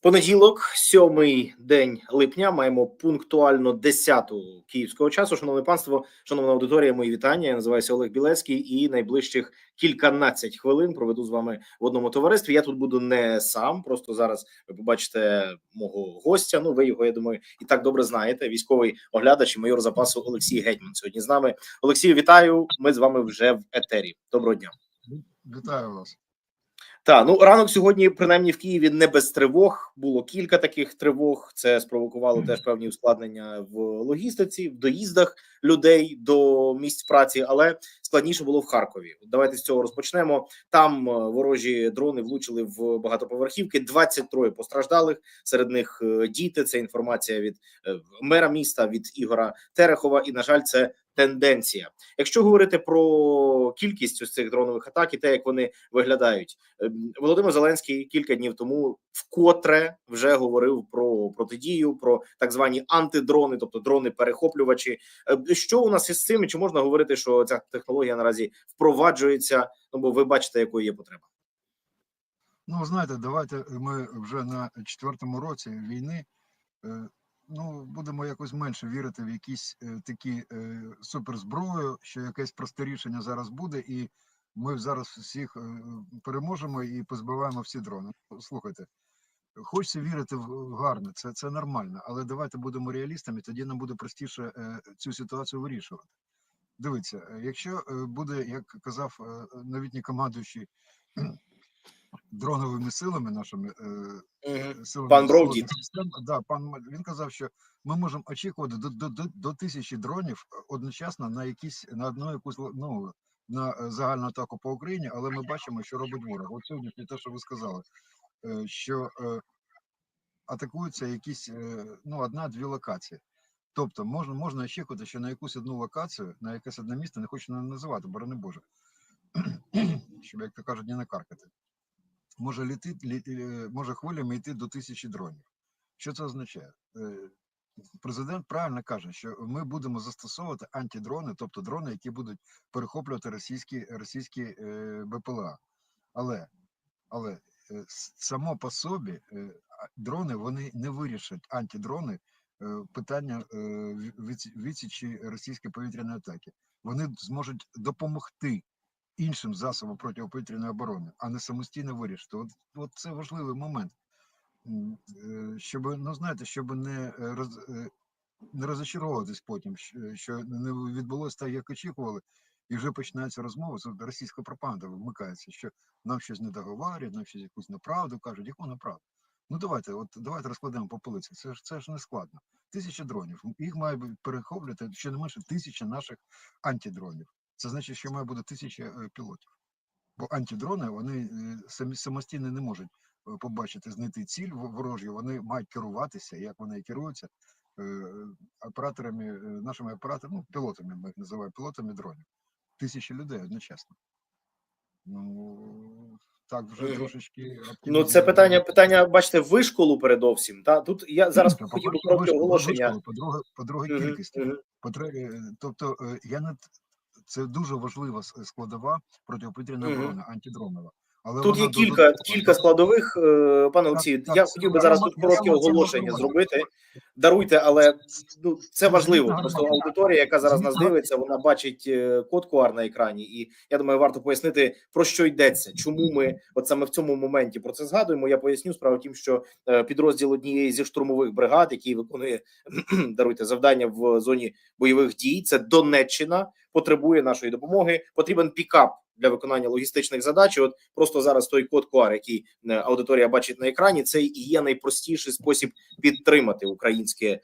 Понеділок, сьомий день липня, маємо пунктуально 10-ту київського часу. Шановне панство, шановна аудиторія, мої вітання. Я називаюся Олег Білецький, і найближчих кільканадцять хвилин проведу з вами в одному товаристві. Я тут буду не сам. Просто зараз ви побачите мого гостя. Ну, ви його я думаю, і так добре знаєте. Військовий оглядач і майор запасу Олексій Гетьман. Сьогодні з нами. Олексію, вітаю. Ми з вами вже в етері. Доброго дня. Вітаю вас. Так, ну ранок сьогодні, принаймні в Києві, не без тривог. Було кілька таких тривог. Це спровокувало теж певні ускладнення в логістиці, в доїздах людей до місць праці, але складніше було в Харкові. Давайте з цього розпочнемо. Там е, ворожі дрони влучили в багатоповерхівки. 23 постраждалих. Серед них е, діти. Це інформація від е, мера міста від Ігора Терехова. І на жаль, це тенденція. Якщо говорити про кількість ось цих дронових атак і те, як вони виглядають, Ем, Володимир Зеленський кілька днів тому вкотре вже говорив про протидію, про так звані антидрони, тобто дрони-перехоплювачі. Е, Що у нас із цим? Чи можна говорити, що ця технологія наразі впроваджується? Ну бо ви бачите, якою є потреба. Ну, знаєте, давайте ми вже на четвертому році війни. Ну, будемо якось менше вірити в якісь е, такі е, суперзброю, що якесь просте рішення зараз буде, і ми зараз всіх е, переможемо і позбиваємо всі дрони. Слухайте, хочеться вірити в гарне, це, це нормально, але давайте будемо реалістами, тоді нам буде простіше е, цю ситуацію вирішувати. Дивіться, е, якщо е, буде, як казав е, новітній командуючий дроновими силами нашими е, силами Пан Бровдіт. да, пан він казав, що ми можемо очікувати до, до, до, до тисячі дронів одночасно на якісь на одну якусь ну на е, загальну атаку по Україні, але ми бачимо, що робить ворог. От сьогодні те, що ви сказали, е, що е, атакуються якісь е, ну одна-дві локації. Тобто можна можна очікувати, що на якусь одну локацію, на якесь одне місце, не хочу не називати, борони Боже, щоб як то кажуть, не накаркати. Може літи, лі, е, може хвилями йти до тисячі дронів. Що це означає? Е, Президент правильно каже, що ми будемо застосовувати антидрони, тобто дрони, які будуть перехоплювати російські російські е, БПЛА. Але, але само по собі дрони вони не вирішать антидрони питання ві- відсі- відсічі російської повітряної атаки. Вони зможуть допомогти іншим засобам протиповітряної оборони, а не самостійно вирішити. От, от це важливий момент. Е, Щоб, ну знаєте, щоб не е, роз, е, не розочаровуватись потім, що не відбулося так, як очікували, і вже починаються розмови, з російська пропаганда вмикається, що нам щось не договорюють, нам щось якусь неправду кажуть, яку неправду. Ну давайте, от давайте розкладемо по полицях. Це ж це ж не складно. Тисяча дронів. Їх має перехоплювати щонайменше тисяча наших антидронів. Це значить, що має бути тисяча е, пілотів. Бо антидрони вони е, самі самостійно не можуть е, побачити, знайти ціль в- ворожу. Вони мають керуватися, як вони керуються операторами, нашими операторами, ну, пілотами, ми їх називаємо пілотами дронів. Тисячі людей одночасно. Ну так вже трошечки. Ну це питання, питання, бачите, вишколу передовсім. Та тут я зараз хотів би оголошення. По-друге, по-друге, кількість. Тобто, я не т- це дуже важлива складова протиповітряної оборони, антидронова. Але Тут є кілька додатково- кілька складових, е, пане Олексію. Я це хотів би зараз тут коротке оголошення зробити. Даруйте, але ну це важливо. Просто аудиторія, яка зараз нас дивиться, вона бачить е, код QR на екрані, і я думаю, варто пояснити про що йдеться. Чому ми от саме в цьому моменті про це згадуємо? Я поясню справа в тім, що е, підрозділ однієї зі штурмових бригад, який виконує даруйте завдання в зоні бойових дій, це Донеччина, потребує нашої допомоги. Потрібен пікап для виконання логістичних задач. От просто зараз той код QR, який е, аудиторія бачить на екрані, це і є найпростіший спосіб підтримати українське е,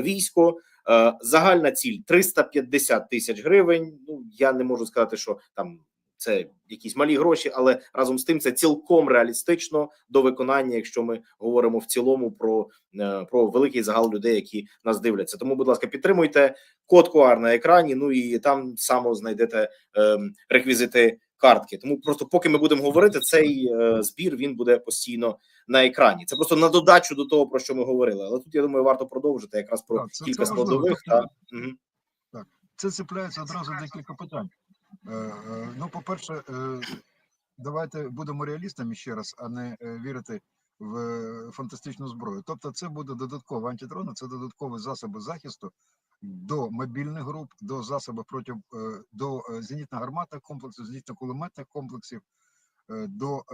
військо. Е, загальна ціль 350 тисяч гривень. Ну я не можу сказати, що там це якісь малі гроші, але разом з тим це цілком реалістично до виконання, якщо ми говоримо в цілому про, е, про великий загал людей, які нас дивляться. Тому, будь ласка, підтримуйте код QR на екрані. Ну і там само знайдете ем, реквізити картки. Тому просто поки ми будемо говорити, цей е, збір він буде постійно на екрані. Це просто на додачу до того, про що ми говорили. Але тут я думаю, варто продовжити якраз про Так, це- кілька це складових. Та Мгм. Це цепляється одразу декілька питань. Е, е, Ну, по-перше, е, давайте будемо реалістами ще раз, а не вірити в фантастичну зброю. Тобто, це буде додатково антидрони, це додаткові засоби захисту до мобільних груп, до засобів проти до зенітно-гарматних комплексів, зенітно-кулеметних комплексів, до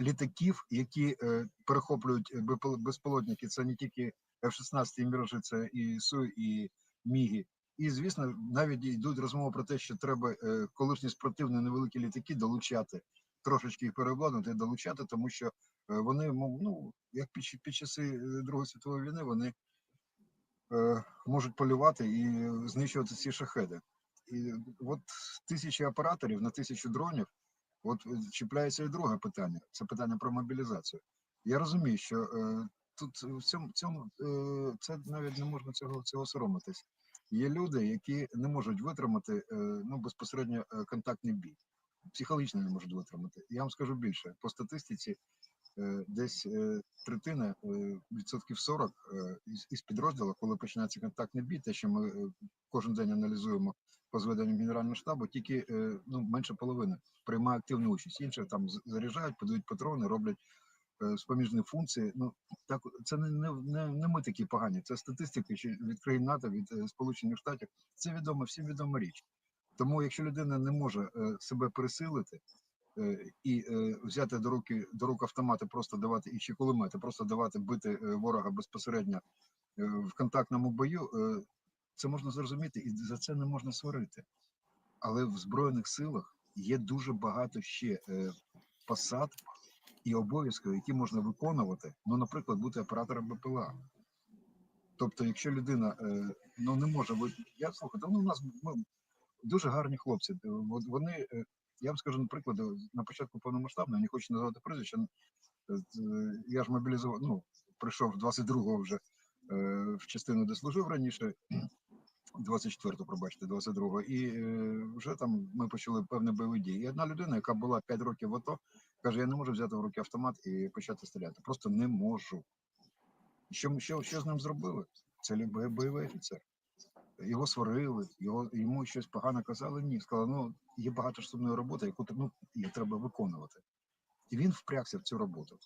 літаків, які перехоплюють безпілотники. Це не тільки F-16 і Міражі, це і Су, і Міги. І звісно, навіть йдуть розмови про те, що треба е, колишні спортивні невеликі літаки долучати, трошечки їх переобладнати, долучати, тому що е, вони ну як під, під часи е, Другої світової війни вони е, можуть полювати і знищувати ці шахеди. І от тисячі операторів на тисячу дронів. От чіпляється і друге питання. Це питання про мобілізацію. Я розумію, що е, тут в цьому, цьому е, це навіть не можна цього цього соромитись. Є люди, які не можуть витримати е, ну безпосередньо е, контактний бій, психологічно не можуть витримати. Я вам скажу більше по статистиці. е, Десь третина, відсотків 40 е, із, підрозділу, коли починається контактний бій, те, що ми кожен день аналізуємо по зведенням Генерального штабу, тільки ну менше половини приймає активну участь. Інші там заряджають, подають патрони, роблять е, споміжні функції. Ну так це не, не, не, ми такі погані. Це статистики що від країн НАТО, від е, Сполучених Штатів. Це відомо, всім відома річ. Тому, якщо людина не може е, себе пересилити е, і е, взяти до руки до рук автомати, просто давати і ще кулемети, просто давати бити е, ворога безпосередньо е, в контактному бою, е, це можна зрозуміти, і за це не можна сварити. Але в збройних силах є дуже багато ще е, посад і обов'язків, які можна виконувати. Ну, наприклад, бути оператором БПЛА. Тобто, якщо людина е, ну не може бути, я слухайте, ну у нас ми, дуже гарні хлопці. Вони, е, я вам скажу, наприклад, на початку повномасштабного, не хочу називати прізвище. е, Я ж мобілізував, ну прийшов 22-го вже в частину, де служив раніше. 24-го, пробачте, 22-го, і е, вже там ми почали певні бойові дії. І одна людина, яка була 5 років в АТО, каже: я не можу взяти в руки автомат і почати стріляти. Просто не можу. Що, що, що з ним зробили? Це бойовий офіцер. Його сварили, його йому щось погано казали. Ні, сказали, ну є багато штучної роботи, яку ну, її треба виконувати. І він впрягся в цю роботу.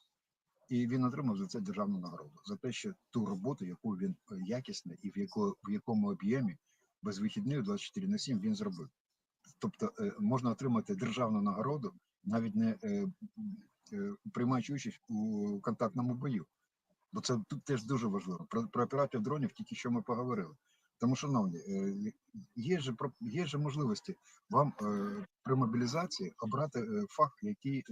І він отримав за це державну нагороду за те, що ту роботу, яку він е, якісно і в яко, в якому об'ємі без вихідних 24 на 7 він зробив. Тобто е, можна отримати державну нагороду, навіть не е, е, приймаючи участь у контактному бою. Бо це тут теж дуже важливо. Про, про операторів дронів тільки що ми поговорили. Тому, шановні, е, є же є же можливості вам при мобілізації обрати фах, який,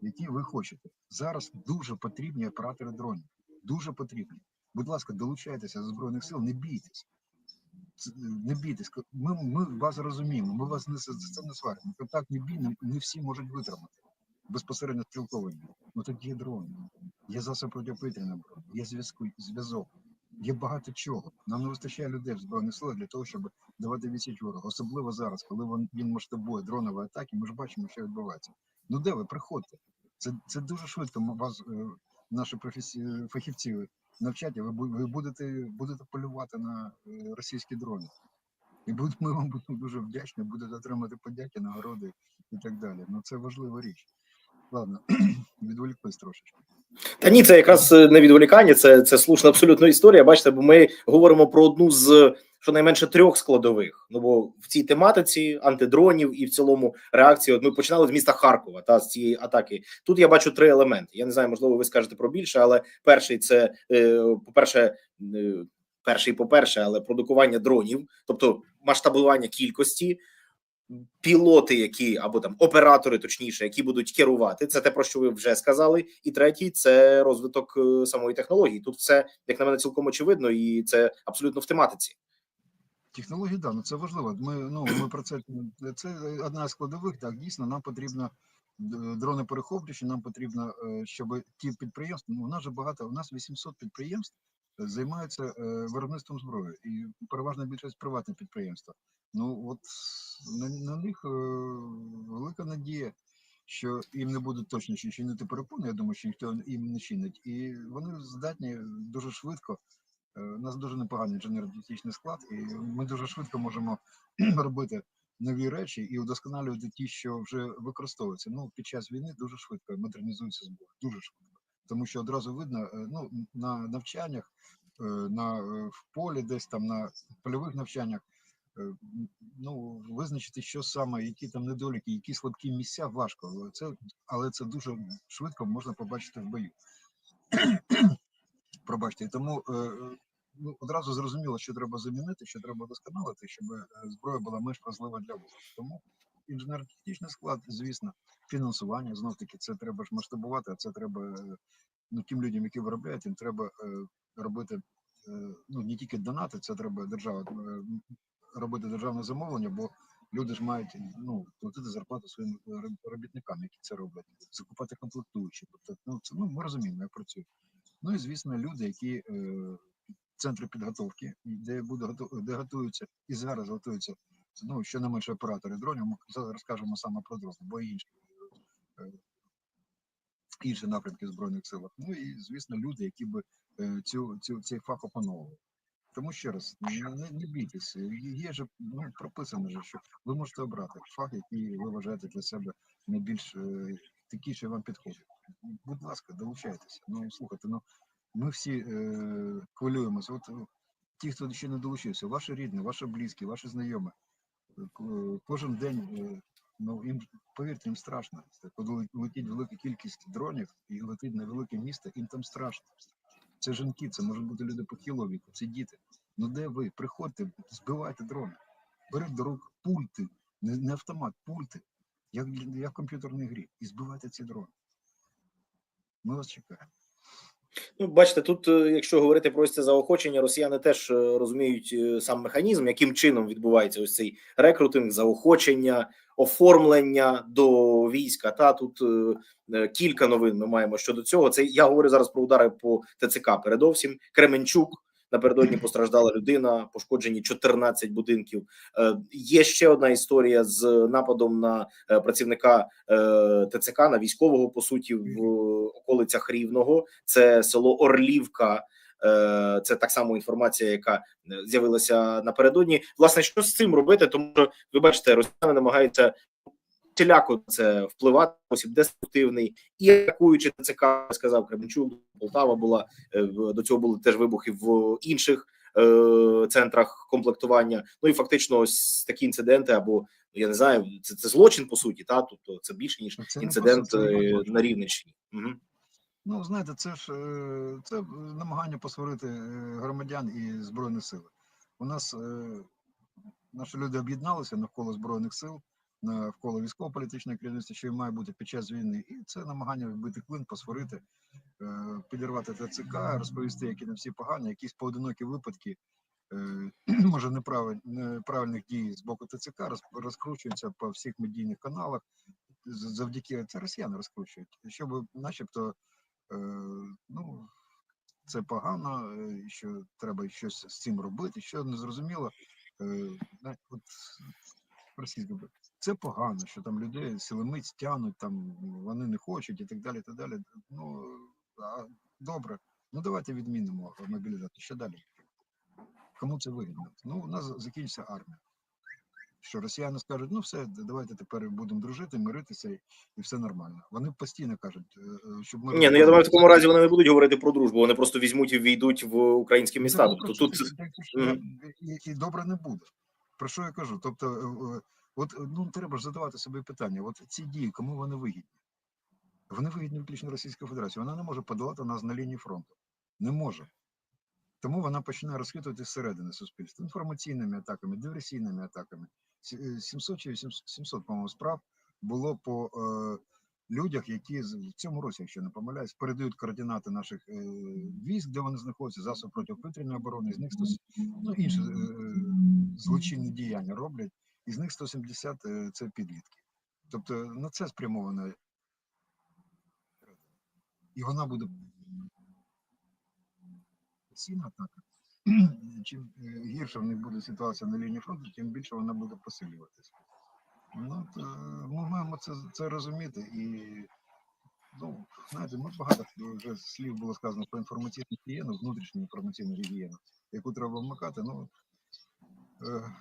який ви хочете. Зараз дуже потрібні оператори дронів. Дуже потрібні. Будь ласка, долучайтеся до збройних сил, не бійтесь. Е, Не бійтесь. Ми, ми вас розуміємо, ми вас не за це не сваримо. Контактний бій не, не всі можуть витримати. Безпосередньо стрілковий. Ну так є дрони, є засоб протиповітряної оборони, є зв'язку, зв'язок, є багато чого. Нам не вистачає людей в збройних силах для того, щоб давати відсіч ворогу. Особливо зараз, коли він масштабує дронові атаки, ми ж бачимо, що відбувається. Ну де ви приходьте? Це, це дуже швидко. Вас е, наші професі... фахівці навчать, ви, ви будете, будете полювати на е, російські дрони. І ми вам будемо дуже вдячні, будете отримати подяки, нагороди і так далі. Ну це важлива річ. Ладно, відволіклись трошечки. Та ні, це якраз е, не відволікання, це, це слушна абсолютно історія. Бачите, бо ми говоримо про одну з щонайменше трьох складових. Ну бо в цій тематиці антидронів і в цілому реакції. От ми починали з міста Харкова та з цієї атаки. Тут я бачу три елементи. Я не знаю, можливо, ви скажете про більше, але перший це е, по-перше, е, перший, по-перше, але продукування дронів, тобто масштабування кількості. Пілоти, які або там оператори, точніше, які будуть керувати, це те про що ви вже сказали. І третій це розвиток е, самої технології. Тут все як на мене цілком очевидно, і це абсолютно в тематиці. Технології, да, ну це важливо. Ми ну ми про це це одна з складових. Так дійсно нам потрібно дрони перехоплюючі. Нам потрібно, е, щоб ті підприємства. Ну у нас же багато. У нас 800 підприємств е, займаються е, виробництвом зброї, і переважна більшість приватних підприємства. Ну от на, на них е, велика надія. Що їм не будуть точно чинити перепони, я думаю, що ніхто їм не чинить, і вони здатні дуже швидко Е, У нас дуже непоганий інженерно-технічний склад, і ми дуже швидко можемо робити нові речі і удосконалювати ті, що вже використовуються. Ну, під час війни дуже швидко модернізуються зброї, дуже швидко. Тому що одразу видно е, ну, на навчаннях, е, на е, в полі, десь там на польових навчаннях. Ну, визначити, що саме, які там недоліки, які слабкі місця, важко. Але це, але це дуже швидко можна побачити в бою. Пробачте, тому ну, одразу зрозуміло, що треба замінити, що треба досконалити, щоб зброя була менш вразлива для ворога. Тому інженерно-технічний склад, звісно, фінансування знов таки це треба ж масштабувати, а це треба е, ну, тим людям, які виробляють, їм треба е, робити е, ну не тільки донати, це треба держава робити державне замовлення, бо люди ж мають ну платити зарплату своїм робітникам, які це роблять, закупати комплектуючі. Тобто, ну це ну ми розуміємо, як працює. Ну і звісно, люди, які центри підготовки, де буде де готуються і зараз готуються. Ну що не менше оператори дронів. Ми зараз розкажемо саме про дрони, бо і інші е, інші напрямки збройних силах. Ну і звісно, люди, які би е, цю, цю цей фах опановували. Тому ще раз, не, не, бійтесь, є же ну, прописано, же, що ви можете обрати фах, який ви вважаєте для себе найбільш е, такий, що вам підходить. Будь ласка, долучайтеся. Ну слухайте, ну ми всі е, хвилюємося. От ті, хто ще не долучився, ваші рідні, ваші близькі, ваші знайомі, кожен день, е, ну їм повірте, їм страшно. Коли летить велика кількість дронів і летить на велике місто, їм там страшно. Це жінки, це можуть бути люди похилого віку, це діти. Ну де ви? Приходьте, збивайте дрони, беріть до рук пульти, не, автомат, пульти, як, як в комп'ютерній грі, і збивайте ці дрони. Ми вас чекаємо. Ну, бачите, тут, е, якщо говорити про це заохочення, росіяни теж е, розуміють е, сам механізм, яким чином відбувається ось цей рекрутинг, заохочення, оформлення до війська. Та тут е, кілька новин ми маємо щодо цього. Це я говорю зараз про удари по ТЦК. Передовсім Кременчук. Напередодні постраждала людина, пошкоджені 14 будинків. Е, є ще одна історія з нападом на е, працівника е, ТЦК на військового по суті в околицях Рівного. Це село Орлівка. Це так само інформація, яка з'явилася напередодні. Власне, що з цим робити? Тому що ви бачите, росіяни намагаються тіляко це впливати деструктивний і атакуючи ТЦК, сказав Кременчук, Полтава була е, до цього були теж вибухи в інших е, центрах комплектування. Ну і фактично, ось такі інциденти, або я не знаю, це, це злочин по суті, та тобто це більше ніж Це інцидент просто- е, на Рівненщині. Угу. Ну, знаєте, це ж е, це намагання посварити громадян і збройні сили. У нас е, наші люди об'єдналися навколо збройних сил, навколо військово-політичної керівництва, що і має бути під час війни, і це намагання вбити клин, посварити, е, підірвати ТЦК, розповісти, які не всі погані, якісь поодинокі випадки. е, Може, неправильних дій з боку ТЦК розкручуються по всіх медійних каналах. Завдяки це росіяни розкручують, щоб, начебто, е, ну, це погано, е, що треба щось з цим робити, що не зрозуміло. Е, от російська мова, це погано, що там людей силомиць тянуть, там вони не хочуть і так далі. і так далі. Ну, а, добре, ну давайте відмінимо мобілізацію. Що далі? Кому це вигідно? Ну, у нас закінчиться армія. Що росіяни скажуть, ну все, давайте тепер будемо дружити, миритися, і, все нормально. Вони постійно кажуть, е, е, щоб ми Ні, ну я думаю, в такому разі вони не будуть говорити про дружбу. Вони просто візьмуть і війдуть в українські міста. Ну, Тобто тут і, і добре не буде. Про що я кажу? Тобто, е, от е, ну треба ж задавати собі питання: от ці дії, кому вони вигідні? Вони вигідні виключно Російської Федерації. Вона не може подолати нас на лінії фронту. Не може. Тому вона починає розхитувати зсередини суспільства інформаційними атаками, диверсійними атаками. Сі- е, 700 чи 800, 700, по-моєму, справ було по е, людях, які в цьому році, якщо не помиляюсь, передають координати наших е, військ, де вони знаходяться, засоб протиповітряної оборони, з них 100, ну, інші е, злочинні діяння роблять, із них 170 е, це підлітки. Тобто на це спрямовано. І вона буде постійна атака. Чим е, гірше в них буде ситуація на лінії фронту, тим більше вона буде посилюватися. Ну, то ми маємо це, це розуміти і ну, знаєте, ми багато вже слів було сказано про інформаційну гігієну, внутрішню інформаційну гігієну, яку треба вмикати. Ну, е,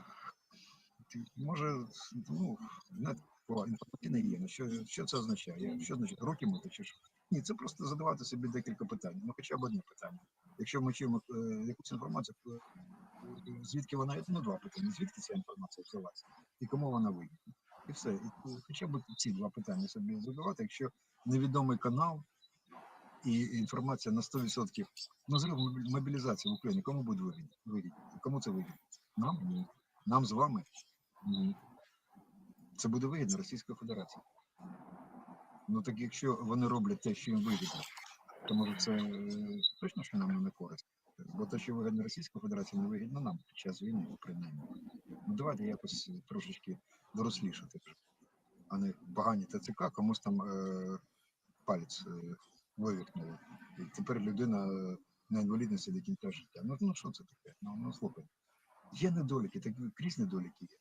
може, ну, знаєте, про інформаційну що, що це означає? Що означає? Руки мити чи що? Ні, це просто задавати собі декілька питань. Ну, хоча б одне питання. Якщо ми чуємо е, якусь інформацію, е, звідки вона є, ну два питання. Звідки ця інформація взялася? І кому вона вигідна? І все. І, е, хоча б ці два питання собі задавати, якщо невідомий канал і інформація на 100%. Ну, зрив мобілізації в Україні, кому буде вигідно? Кому це вигідно? Нам? Ні. Нам з вами? Це буде вигідно Російської Федерації. Ну так якщо вони роблять те, що їм вигідно, то може це е, точно що нам не користь. Бо те, що вигідно Російській Федерації, не вигідно нам під час війни, принаймні. Ну давайте якось трошечки дорослішати а не погані ТЦК, комусь там е, палець е, вивікнули. І тепер людина на інвалідності до кінця життя. Ну, ну що це таке? Ну, ну слухай. Є недоліки, так крізь недоліки є.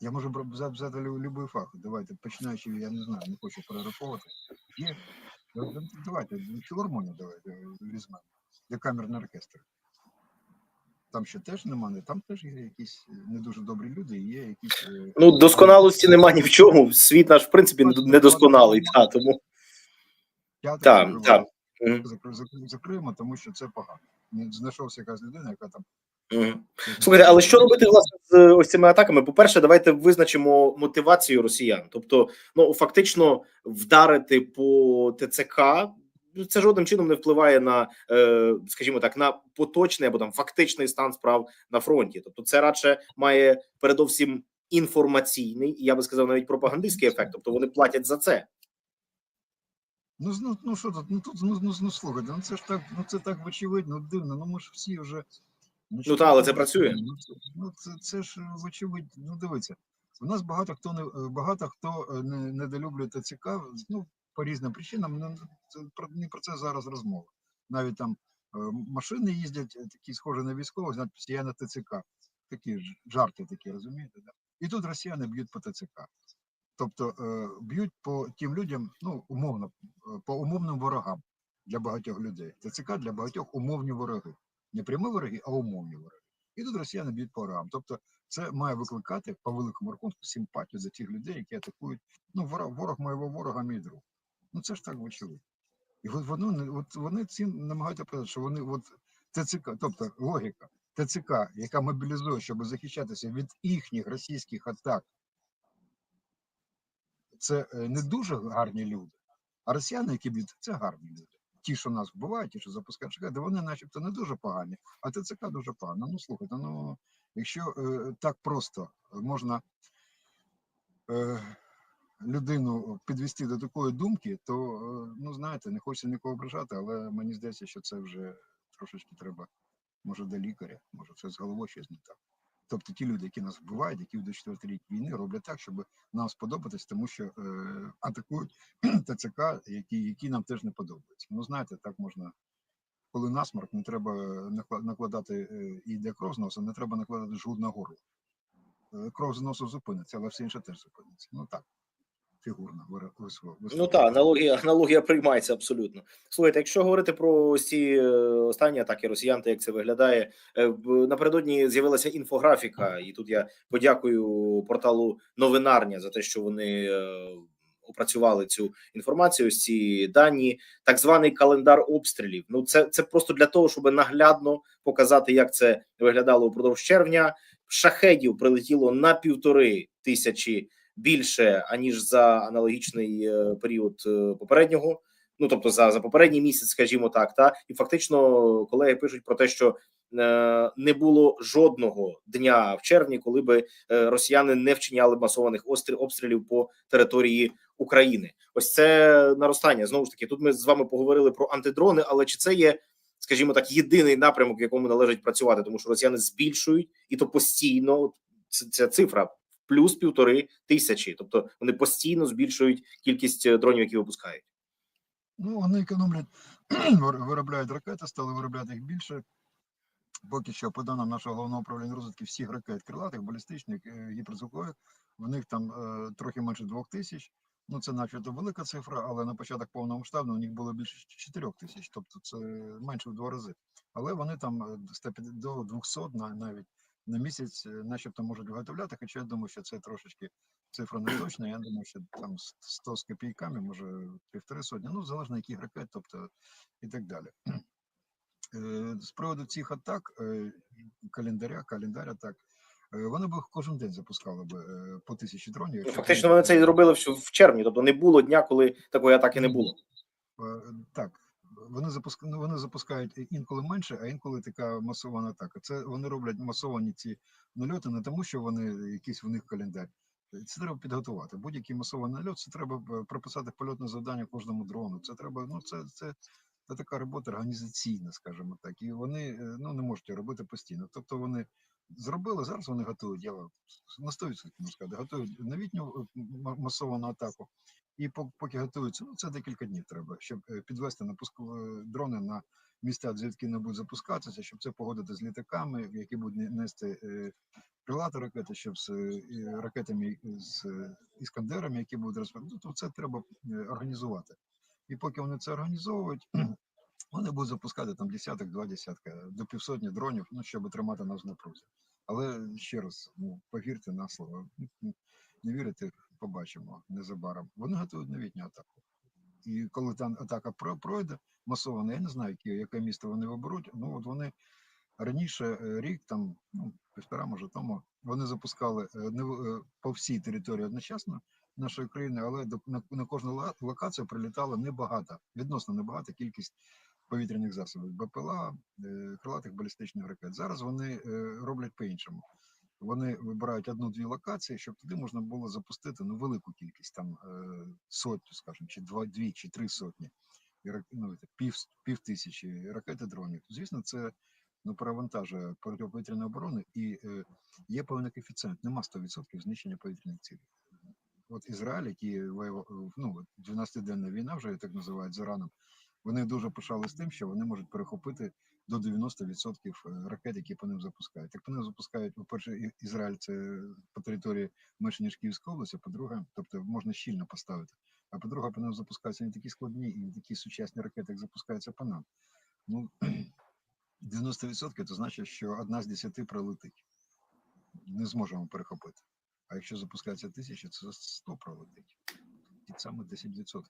Я можу взяти взяти лю- любий факт. Давайте, починаючи, я не знаю, не хочу перераховувати. Є. Да- Давайте, філармонію давайте е, візьмемо. Де камерний оркестр. Там ще теж немає, там теж є якісь е, не дуже добрі люди, і є якісь. е, Ну досконалості нема ні в чому. Світ наш, в принципі, недосконалий. Та, тому театри так, так. Закриємо, тому що це погано. Знайшовся якась людина, яка там. Слухайте, але що робити власне з ось цими атаками? По-перше, давайте визначимо мотивацію росіян. Тобто, ну фактично вдарити по ТЦК. ну, Це жодним чином не впливає на, е, скажімо так, на поточний або там фактичний стан справ на фронті. Тобто, це радше має передовсім інформаційний, і я би сказав, навіть пропагандистський ефект. Тобто вони платять за це. Ну, ну, ну що тут? Ну тут ну, ну, ну слухайте, ну це ж так, ну це так вочевидь, ну дивно. Ну ми ж всі вже. Ну, та, але це працює. Ну це, ну, це, ж вочевидь, ну дивіться. У нас багато хто не багато хто е, не недолюблює ТЦК, ну по різним причинам. Ну, це про не про це зараз розмова. Навіть там е, машини їздять, е, такі схожі на військових, з надписі ТЦК. Такі жарти такі, розумієте? Да? І тут росіяни б'ють по ТЦК. Тобто е, б'ють по тим людям, ну умовно, по умовним ворогам для багатьох людей. ТЦК для багатьох умовні вороги. Не прямі вороги, а умовні вороги. І тут росіяни б'ють по ворогам. Тобто це має викликати по великому рахунку симпатію за тих людей, які атакують. Ну, ворог, ворог моєго ворога, мій друг. Ну це ж так вочевидь. І от воно не- от вони цим намагаються показати, що вони от ТЦК, тобто логіка, ТЦК, яка мобілізує, щоб захищатися від їхніх російських атак, це е, не дуже гарні люди. А росіяни, які б'ють, це гарні люди. Ті, що нас вбивають, ті, що запускають шахеди, вони начебто не дуже погані, а ТЦК дуже погано. Ну слухайте, ну якщо е, так просто можна е, людину підвести до такої думки, то е, ну знаєте, не хочеться нікого ображати, але мені здається, що це вже трошечки треба, може, до лікаря, може, це з головою щось не так. Тобто ті люди, які нас вбивають, які в 24 рік війни роблять так, щоб нам сподобатись, тому що е, атакують ТЦК, які, які нам теж не подобаються. Ну знаєте, так можна. Коли насморк, не треба накла- накладати е, і йде кров з носа, не треба накладати жгут на горло. Е, Кров з носу зупиниться, але все інше теж зупиниться. Ну так, фігурно, вира- вислов- Ну так, аналогія, аналогія приймається абсолютно. Слухайте, якщо говорити про ці е, останні атаки росіян, то як це виглядає Е, напередодні з'явилася інфографіка, і тут я подякую порталу Новинарня за те, що вони е, опрацювали цю інформацію. Ось ці дані, так званий календар обстрілів. Ну це, це просто для того, щоб наглядно показати, як це виглядало упродовж червня. Шахедів прилетіло на півтори тисячі більше аніж за аналогічний е, період е, попереднього. Ну тобто за, за попередній місяць, скажімо так, та і фактично колеги пишуть про те, що е, не було жодного дня в червні, коли би е, росіяни не вчиняли масованих обстрілів по території України. Ось це наростання. Знову ж таки, тут ми з вами поговорили про антидрони, але чи це є, скажімо так, єдиний напрямок, в якому належить працювати, тому що росіяни збільшують і то постійно ця цифра плюс півтори тисячі, тобто вони постійно збільшують кількість е, дронів, які випускають. Ну, вони економлять, виробляють ракети, стали виробляти їх більше. Поки що, по даним нашого головного управління розвитки, всіх ракет крилатих, балістичних, е, гіперзвукових, в них там е, трохи менше двох тисяч. Ну, це начебто велика цифра, але на початок повномасштабного у них було більше 4 тисяч, тобто це менше в два рази. Але вони там е, 150 до 200 на- навіть на місяць, е, начебто, можуть виготовляти. Хоча я думаю, що це трошечки цифра не точна. Я думаю, що там с- 100 з копійками, може півтори сотні, ну залежно яких ракет, тобто і так далі. З приводу цих атак, е, календаря, календар атак, е, вони б кожен день запускали б по тисячі дронів. Ну, Фактично вони це і зробили в, в червні, тобто не було дня, коли такої атаки не було. Е, Так, вони запуск... ну, вони запускають інколи менше, а інколи така масована атака. Це вони роблять масовані ці нальоти не тому, що вони якийсь в них календар. Це треба підготувати. Будь-який масований нальот, це треба е, прописати польотне завдання кожному дрону. Це треба, ну це, це, це така робота організаційна, скажімо так. І вони е, ну, не можуть робити постійно. Тобто вони зробили, зараз вони готують, я на 100% можу сказати, готують новітню е, масовану атаку. І по- поки готуються, ну це декілька днів треба, щоб е, підвести на е, дрони на місця, звідки не будуть запускатися, щоб це погодити з літаками, які будуть не- нести е, крилати ракети, щоб з ракетами з іскандерами, які будуть розповідати. Ну, то це треба організувати. І поки вони це організовують, вони будуть запускати там десяток, два десятка, до півсотні дронів, ну щоб тримати нас в напрузі. Але ще раз, ну повірте на слово, ну, не вірите, побачимо незабаром. Вони готують новітню атаку. І коли там атака про- пройде масована, я не знаю, яке, місто вони виберуть. Ну от вони раніше е, рік, там ну, півтора, може тому, вони запускали е, не е, по всій території одночасно нашої країни, але до на, на кожну локацію прилітало небагато, відносно небагата кількість повітряних засобів БПЛА, крилатих балістичних ракет. Зараз вони роблять по-іншому. Вони вибирають одну-дві локації, щоб туди можна було запустити ну, велику кількість, там е, сотню, скажімо, чи два, дві, чи три сотні, ну, пів, пів тисячі ракет і дронів. Звісно, це ну, перевантажує протиповітряної оборони і е, є певний коефіцієнт, нема 100% знищення повітряних цілей. От Ізраїль, який воював, ну, 12-денна війна, вже так називають з Іраном, вони дуже пишали з тим, що вони можуть перехопити до 90% ракет, які по ним запускають. Як по ним запускають, по-перше, Ізраїль це по території менше ніж Київська область, а по-друге, тобто можна щільно поставити. А по-друге, по ним запускаються не такі складні і не такі сучасні ракети, як запускаються по нам. Ну 90% це значить, що одна з десяти пролетить. Не зможемо перехопити. А якщо запускається тисяча, це 100 пролетить. І саме 10%.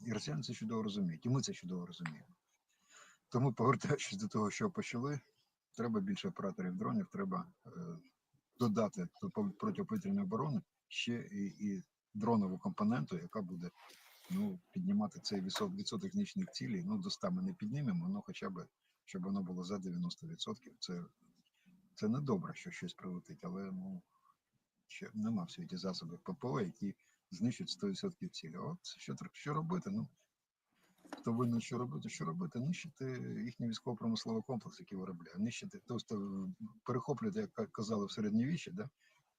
І росіяни це чудово розуміють, і ми це чудово розуміємо. Тому, повертаючись до того, що почали, треба більше операторів дронів, треба е, додати до пов- протиповітряної оборони ще і, і дронову компоненту, яка буде ну, піднімати цей відсоток, відсоток знищених цілей. Ну, до 100 ми не піднімемо, але хоча б, щоб воно було за 90%. Це, це не добре, що щось прилетить, але ну, ще нема в світі засобів ППО, які знищують 100% цілі. От що, що робити? Ну, хто винен, що робити, що робити, нищити їхній військово-промисловий комплекс, який виробляє, нищити, тобто перехоплювати, як казали в середньовіччі, да?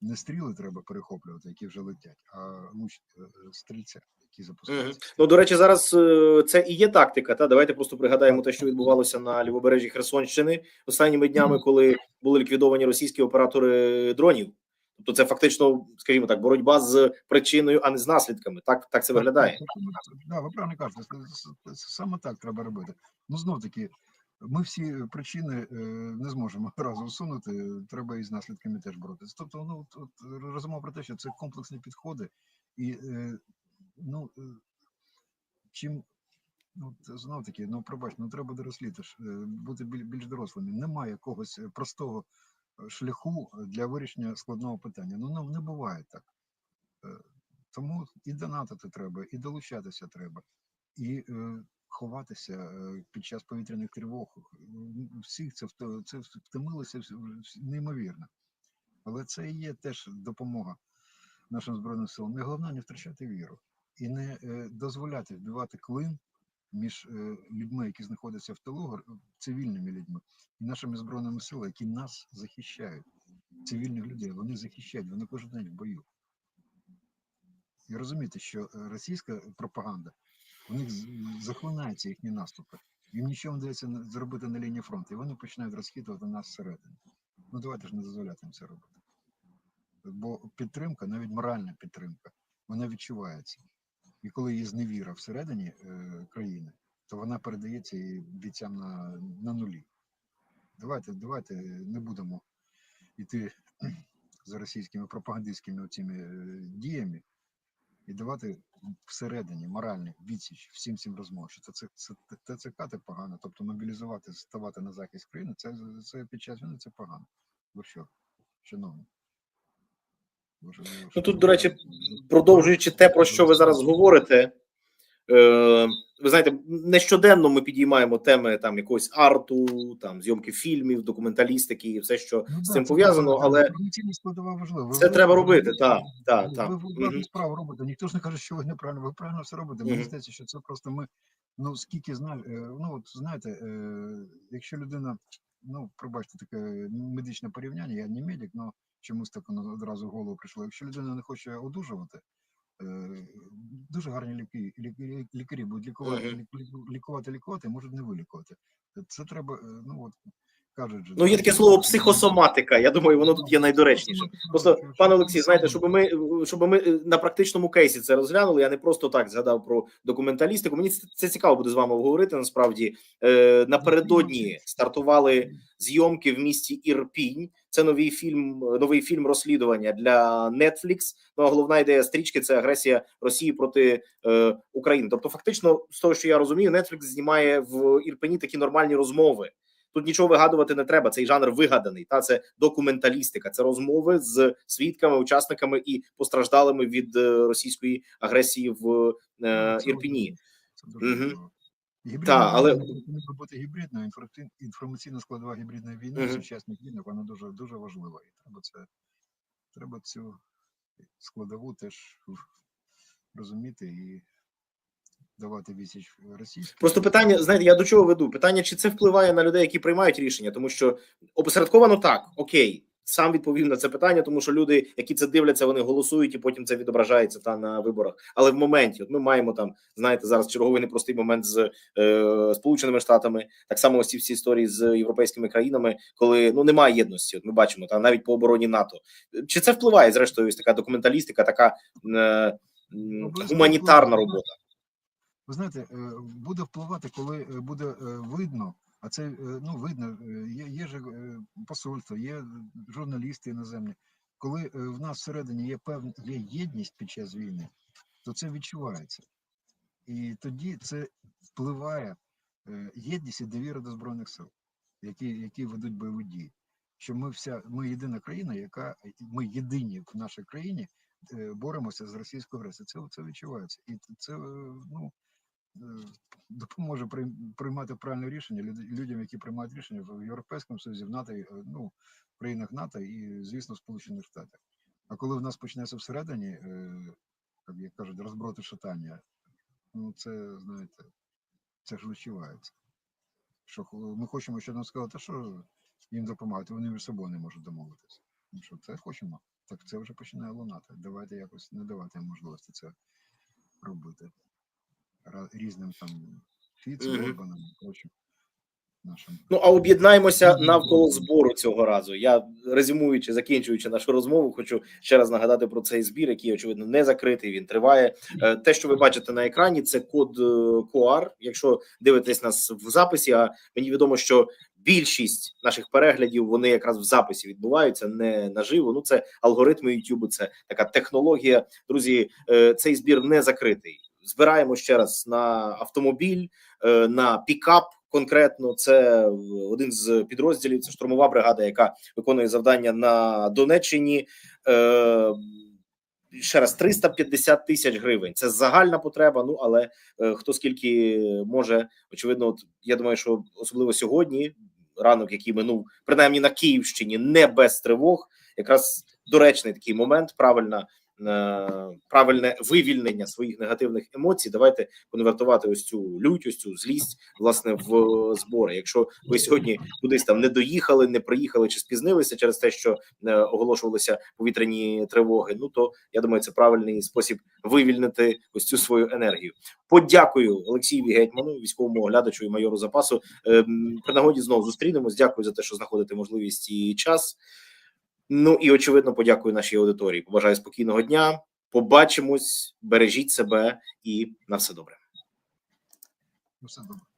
не стріли треба перехоплювати, які вже летять, а луч е, стрільця, які Мгм. запускаються. Ну до речі, зараз е, це і є тактика. Та давайте просто пригадаємо те, що відбувалося на лівобережжі Херсонщини останніми днями, коли були ліквідовані російські оператори дронів. Тобто, це фактично, скажімо так, боротьба з причиною, а не з наслідками. Так, так це виглядає. Да, ви правильно кажете, саме так треба робити. Ну знов таки, ми всі причини е, не зможемо разом усунути. Треба і з наслідками теж боротися. Тобто, ну от, от про те, що це комплексні підходи, і е, ну е, чим ну знов таки, ну пробач, ну треба доросліти ж, е, бути біль- більш дорослими. Немає якогось е, простого шляху для вирішення складного питання. Ну нам не буває так. Е, Тому і донатити треба, і долучатися треба, і е, ховатися е, під час повітряних тривог. Всіх це це втомилося неймовірно. Але це і є теж допомога нашим збройним силам. І головне не втрачати віру і не е, дозволяти вбивати клин між е, людьми, які знаходяться в тилу, цивільними людьми, і нашими збройними силами, які нас захищають. Цивільних людей вони захищають, вони кожен день в бою. І розумієте, що е, російська пропаганда, у них з- захлинається їхні наступи. Їм нічого не дається зробити на лінії фронту, і вони починають розхитувати нас зсередини. Ну давайте ж не дозволяти їм це робити. Бо підтримка, навіть моральна підтримка, вона відчувається. І коли є зневіра всередині е, країни, то вона передається і бійцям на, на нулі. Давайте, давайте не будемо йти за російськими пропагандистськими цими діями і давати всередині моральний відсіч всім цим розмовам, що це, це, це ТЦК це погано, тобто мобілізувати, ставати на захист країни, це, це під час війни це погано. Ви що, шановні? Ви ви Ну тут, до речі, продовжуючи те, про що ви зараз говорите. Е, ви знаєте, нещоденно ми підіймаємо теми там якогось арту, там зйомки фільмів, документалістики і все, що Ну, з цим пов'язано, але. Ви- це ви- треба ви- робити. Так, так, ви- так. Ви власну Мгм. справу робите. Ніхто ж не каже, що ви неправильно. Ви правильно все робите. Мені Мгм. здається, що це просто ми. Ну скільки знаю, ну от знаєте, е, якщо людина, ну пробачте таке медичне порівняння, я не медик, але чомусь так воно одразу в голову прийшло. Якщо людина не хоче одужувати, е, дуже гарні ліки, лікарі, лікарі будуть лікувати, лікувати, лікувати, можуть не вилікувати. Це треба, е, ну от кажуть. Ну, є таке слово психосоматика. Я думаю, воно тут є найдоречніше. Просто, пане Олексій, знаєте, щоб ми щоб ми е, на практичному кейсі це розглянули. Я не просто так згадав про документалістику. Мені це, цікаво буде з вами обговорити. Насправді напередодні стартували зйомки в місті Ірпінь. Це новий фільм, новий фільм розслідування для Netflix. Ну а головна ідея стрічки це агресія Росії проти е, України. Тобто, фактично, з того, що я розумію, Netflix знімає в Ірпені такі нормальні розмови. Тут нічого вигадувати не треба. Цей жанр вигаданий. Та це документалістика, це розмови з свідками, учасниками і постраждалими від е, російської агресії в е, Це Ірпіні. Важливо. Гібридна але- не роботи гібридної інформаційна- складова гібридної війни в Мгм. сучасних війнах вона дуже дуже важлива. І треба це треба цю складову теж розуміти і давати відсіч російській. Просто питання, знаєте, я до чого веду? Питання, чи це впливає на людей, які приймають рішення, тому що опосередковано так, окей, сам відповів на це питання, тому що люди, які це дивляться, вони голосують, і потім це відображається та на виборах. Але в моменті, от ми маємо там, знаєте, зараз черговий непростий момент з е, Сполученими Штатами, так само ось ці всі історії з європейськими країнами, коли ну немає єдності. От ми бачимо там навіть по обороні НАТО. Чи це впливає зрештою ось така документалістика, така е, м, гуманітарна робота? Ви знаєте, е, буде впливати, коли е, буде е, видно, а це е, ну видно, е, є, є ж е, посольство, є журналісти іноземні. Коли в нас всередині є певна є єдність під час війни, то це відчувається. І тоді це впливає єдність і довіра до збройних сил, які, які ведуть бойові дії. Що ми вся ми єдина країна, яка ми єдині в нашій країні боремося з російською агресією. Це, це відчувається, і це ну допоможе прийм- приймати правильне рішення люд- людям, які приймають рішення в Європейському Союзі, в НАТО, е, ну, в країнах НАТО і, звісно, в Сполучених Штатах. А коли в нас почнеться всередині, е, як кажуть, розброти шатання, ну це знаєте, це ж відчувається. Що ми хочемо, щоб нам сказали, та що їм допомагати, вони між собою не можуть домовитися. Ну що це хочемо, так це вже починає лунати. Давайте якось не давати їм можливості це робити різним там Мгм. І прочим нашим. Ну а об'єднаємося навколо збору цього разу. Я резюмуючи, закінчуючи нашу розмову, хочу ще раз нагадати про цей збір, який очевидно не закритий. Він триває. Е, Те, що ви бачите на екрані, це код е, QR. Якщо дивитесь нас в записі, а мені відомо, що більшість наших переглядів вони якраз в записі відбуваються, не наживо. Ну це алгоритми YouTube, це така технологія. Друзі, е, цей збір не закритий. Збираємо ще раз на автомобіль, е, на пікап. Конкретно це один з підрозділів. Це штурмова бригада, яка виконує завдання на Донеччині. Е, ще раз 350 тисяч гривень. Це загальна потреба. Ну але е, хто скільки може, очевидно, от я думаю, що особливо сьогодні, ранок, який минув, принаймні на Київщині, не без тривог, якраз доречний такий момент, правильна. Е, Правильне вивільнення своїх негативних емоцій. Давайте конвертувати ось цю лють, ось цю злість власне в збори. Якщо ви сьогодні кудись там не доїхали, не приїхали чи спізнилися через те, що е, оголошувалися повітряні тривоги. Ну то я думаю, це правильний спосіб вивільнити ось цю свою енергію. Подякую Олексієві Гетьману, військовому оглядачу і майору запасу. Ем, При нагоді знову зустрінемось. Дякую за те, що знаходите можливість і час. Ну і очевидно, подякую нашій аудиторії. Побажаю спокійного дня. Побачимось, бережіть себе і на все добре. На все добре.